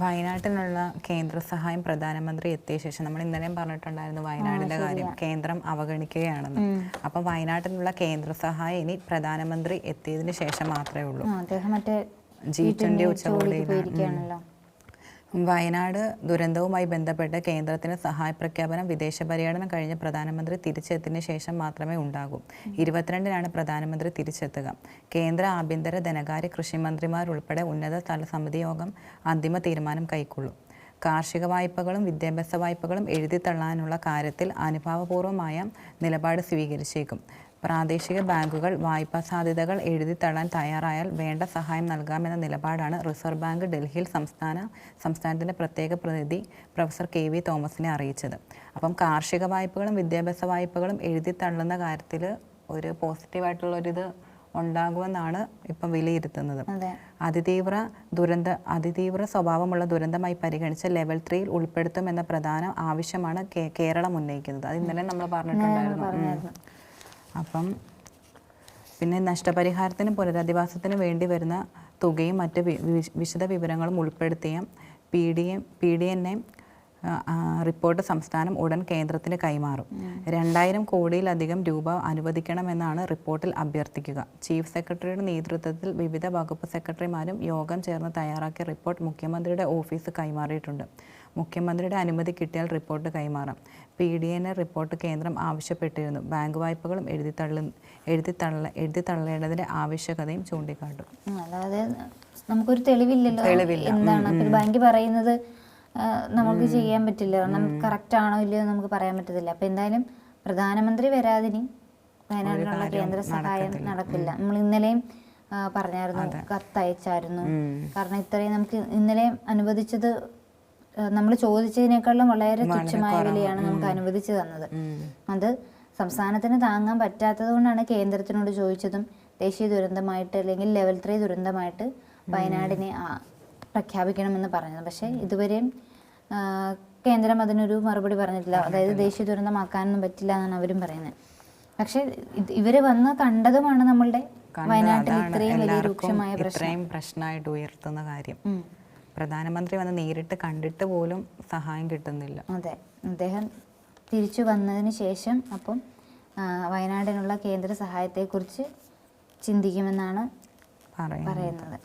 വയനാട്ടിനുള്ള കേന്ദ്ര സഹായം പ്രധാനമന്ത്രി എത്തിയ ശേഷം നമ്മൾ ഇന്നലെയും പറഞ്ഞിട്ടുണ്ടായിരുന്നു വയനാടിന്റെ കാര്യം കേന്ദ്രം അവഗണിക്കുകയാണെന്ന്. അപ്പൊ വയനാട്ടിനുള്ള കേന്ദ്ര സഹായം ഇനി പ്രധാനമന്ത്രി എത്തിയതിന് ശേഷം മാത്രമേ ഉള്ളൂ. അദ്ദേഹം മറ്റേ ജി ട്വന്റി ഉച്ചകോടിയിൽ വയനാട് ദുരന്തവുമായി ബന്ധപ്പെട്ട് കേന്ദ്രത്തിന് സഹായ പ്രഖ്യാപനം വിദേശ പര്യടനം കഴിഞ്ഞ് പ്രധാനമന്ത്രി തിരിച്ചെത്തിന് ശേഷം മാത്രമേ ഉണ്ടാകൂ. ഇരുപത്തിരണ്ടിനാണ് പ്രധാനമന്ത്രി തിരിച്ചെത്തുക. കേന്ദ്ര ആഭ്യന്തര ധനകാര്യ കൃഷിമന്ത്രിമാരുൾപ്പെടെ ഉന്നത തല സമിതി യോഗം അന്തിമ തീരുമാനം കൈക്കൊള്ളും. കാർഷിക വായ്പകളും വിദ്യാഭ്യാസ വായ്പകളും എഴുതിത്തള്ളാനുള്ള കാര്യത്തിൽ അനുഭാവപൂർവമായ നിലപാട് സ്വീകരിച്ചേക്കും. പ്രാദേശിക ബാങ്കുകൾ വായ്പാ സാധ്യതകൾ എഴുതിത്തള്ളാൻ തയ്യാറായാൽ വേണ്ട സഹായം നൽകാമെന്ന നിലപാടാണ് റിസർവ് ബാങ്ക് ഡൽഹിയിൽ സംസ്ഥാന സംസ്ഥാനത്തിന്റെ പ്രത്യേക പ്രതിനിധി പ്രൊഫസർ കെ വി തോമസിനെ അറിയിച്ചത്. അപ്പം കാർഷിക വായ്പകളും വിദ്യാഭ്യാസ വായ്പകളും എഴുതിത്തള്ളുന്ന കാര്യത്തിൽ ഒരു പോസിറ്റീവായിട്ടുള്ളൊരിത് ഉണ്ടാകുമെന്നാണ് ഇപ്പം വിലയിരുത്തുന്നത്. അതിതീവ്ര ദുരന്ത അതിതീവ്ര സ്വഭാവമുള്ള ദുരന്തമായി പരിഗണിച്ച് ലെവൽ ത്രീയിൽ ഉൾപ്പെടുത്തുമെന്ന പ്രധാന ആവശ്യമാണ് കേരളം ഉന്നയിക്കുന്നത്. അത് ഇന്നലെ നമ്മൾ പറഞ്ഞിട്ടുണ്ടായിരുന്നു. അപ്പം പിന്നെ നഷ്ടപരിഹാരത്തിനും പുനരധിവാസത്തിനും വേണ്ടി വരുന്ന തുകയും മറ്റ് വിശദ വിവരങ്ങളും ഉൾപ്പെടുത്തിയ P D M P D N A report സംസ്ഥാനം ഉടൻ കേന്ദ്രത്തിന് കൈമാറും. രണ്ടായിരം കോടിയിലധികം രൂപ അനുവദിക്കണമെന്നാണ് റിപ്പോർട്ടിൽ അഭ്യർത്ഥിക്കുക. ചീഫ് സെക്രട്ടറിയുടെ നേതൃത്വത്തിൽ വിവിധ വകുപ്പ് സെക്രട്ടറിമാരും യോഗം ചേർന്ന് തയ്യാറാക്കിയ റിപ്പോർട്ട് മുഖ്യമന്ത്രിയുടെ ഓഫീസ് കൈമാറിയിട്ടുണ്ട്. മുഖ്യമന്ത്രിയുടെ അനുമതി കിട്ടിയാൽ report കൈമാറാം. P D N A report കേന്ദ്രം ആവശ്യപ്പെട്ടിരുന്നു. ബാങ്ക് വായ്പകളും എഴുതിത്തള്ളു എഴുതിത്തള്ള എഴുതിത്തള്ളേണ്ടതിന്റെ ആവശ്യകതയും ചൂണ്ടിക്കാട്ടും. അതായത് നമുക്കൊരു തെളിവില്ലല്ലോ തെളിവില്ല. എന്താണ്? ബാങ്ക് പറയുന്നത് നമുക്ക് ചെയ്യാൻ പറ്റില്ല. കാരണം കറക്റ്റ് ആണോ ഇല്ലയോ നമുക്ക് പറയാൻ പറ്റത്തില്ല. അപ്പൊ എന്തായാലും പ്രധാനമന്ത്രി വരാതിനി വയനാട്ടിലുള്ള കേന്ദ്ര സഹായം നടക്കില്ല. നമ്മൾ ഇന്നലെയും പറഞ്ഞായിരുന്നു കത്തയച്ചായിരുന്നു. കാരണം ഇത്രയും നമുക്ക് ഇന്നലെ അനുവദിച്ചത് നമ്മൾ ചോദിച്ചതിനേക്കാളും വളരെ തുച്ഛമായ വിലയാണ് നമുക്ക് അനുവദിച്ചു തന്നത്. അത് സംസ്ഥാനത്തിന് താങ്ങാൻ പറ്റാത്തത് കൊണ്ടാണ് കേന്ദ്രത്തിനോട് ചോദിച്ചതും ദേശീയ ദുരന്തമായിട്ട് അല്ലെങ്കിൽ ലെവൽ ത്രീ ദുരന്തമായിട്ട് വയനാടിനെ പ്രഖ്യാപിക്കണമെന്ന് പറഞ്ഞത്. പക്ഷേ ഇതുവരെയും കേന്ദ്രം അതിനൊരു മറുപടി പറഞ്ഞിട്ടില്ല. അതായത് ദേശീയ ദുരന്തമാക്കാനൊന്നും പറ്റില്ല എന്നാണ് അവരും പറയുന്നത്. പക്ഷേ ഇവർ വന്ന് കണ്ടതുമാണ് നമ്മളുടെ വയനാട്ടിൽ ഇത്രയും വലിയ രൂക്ഷമായ പ്രശ്നം. പ്രശ്നമായിട്ട് ഉയർത്തുന്ന കാര്യം. പ്രധാനമന്ത്രി വന്ന് നേരിട്ട് കണ്ടിട്ട് പോലും സഹായം കിട്ടുന്നില്ല. അതെ. അദ്ദേഹം തിരിച്ചു വന്നതിന് ശേഷം അപ്പം വയനാടിനുള്ള കേന്ദ്ര സഹായത്തെക്കുറിച്ച് ചിന്തിക്കുമെന്നാണ് പറയുന്നത്. പറയുന്നത്.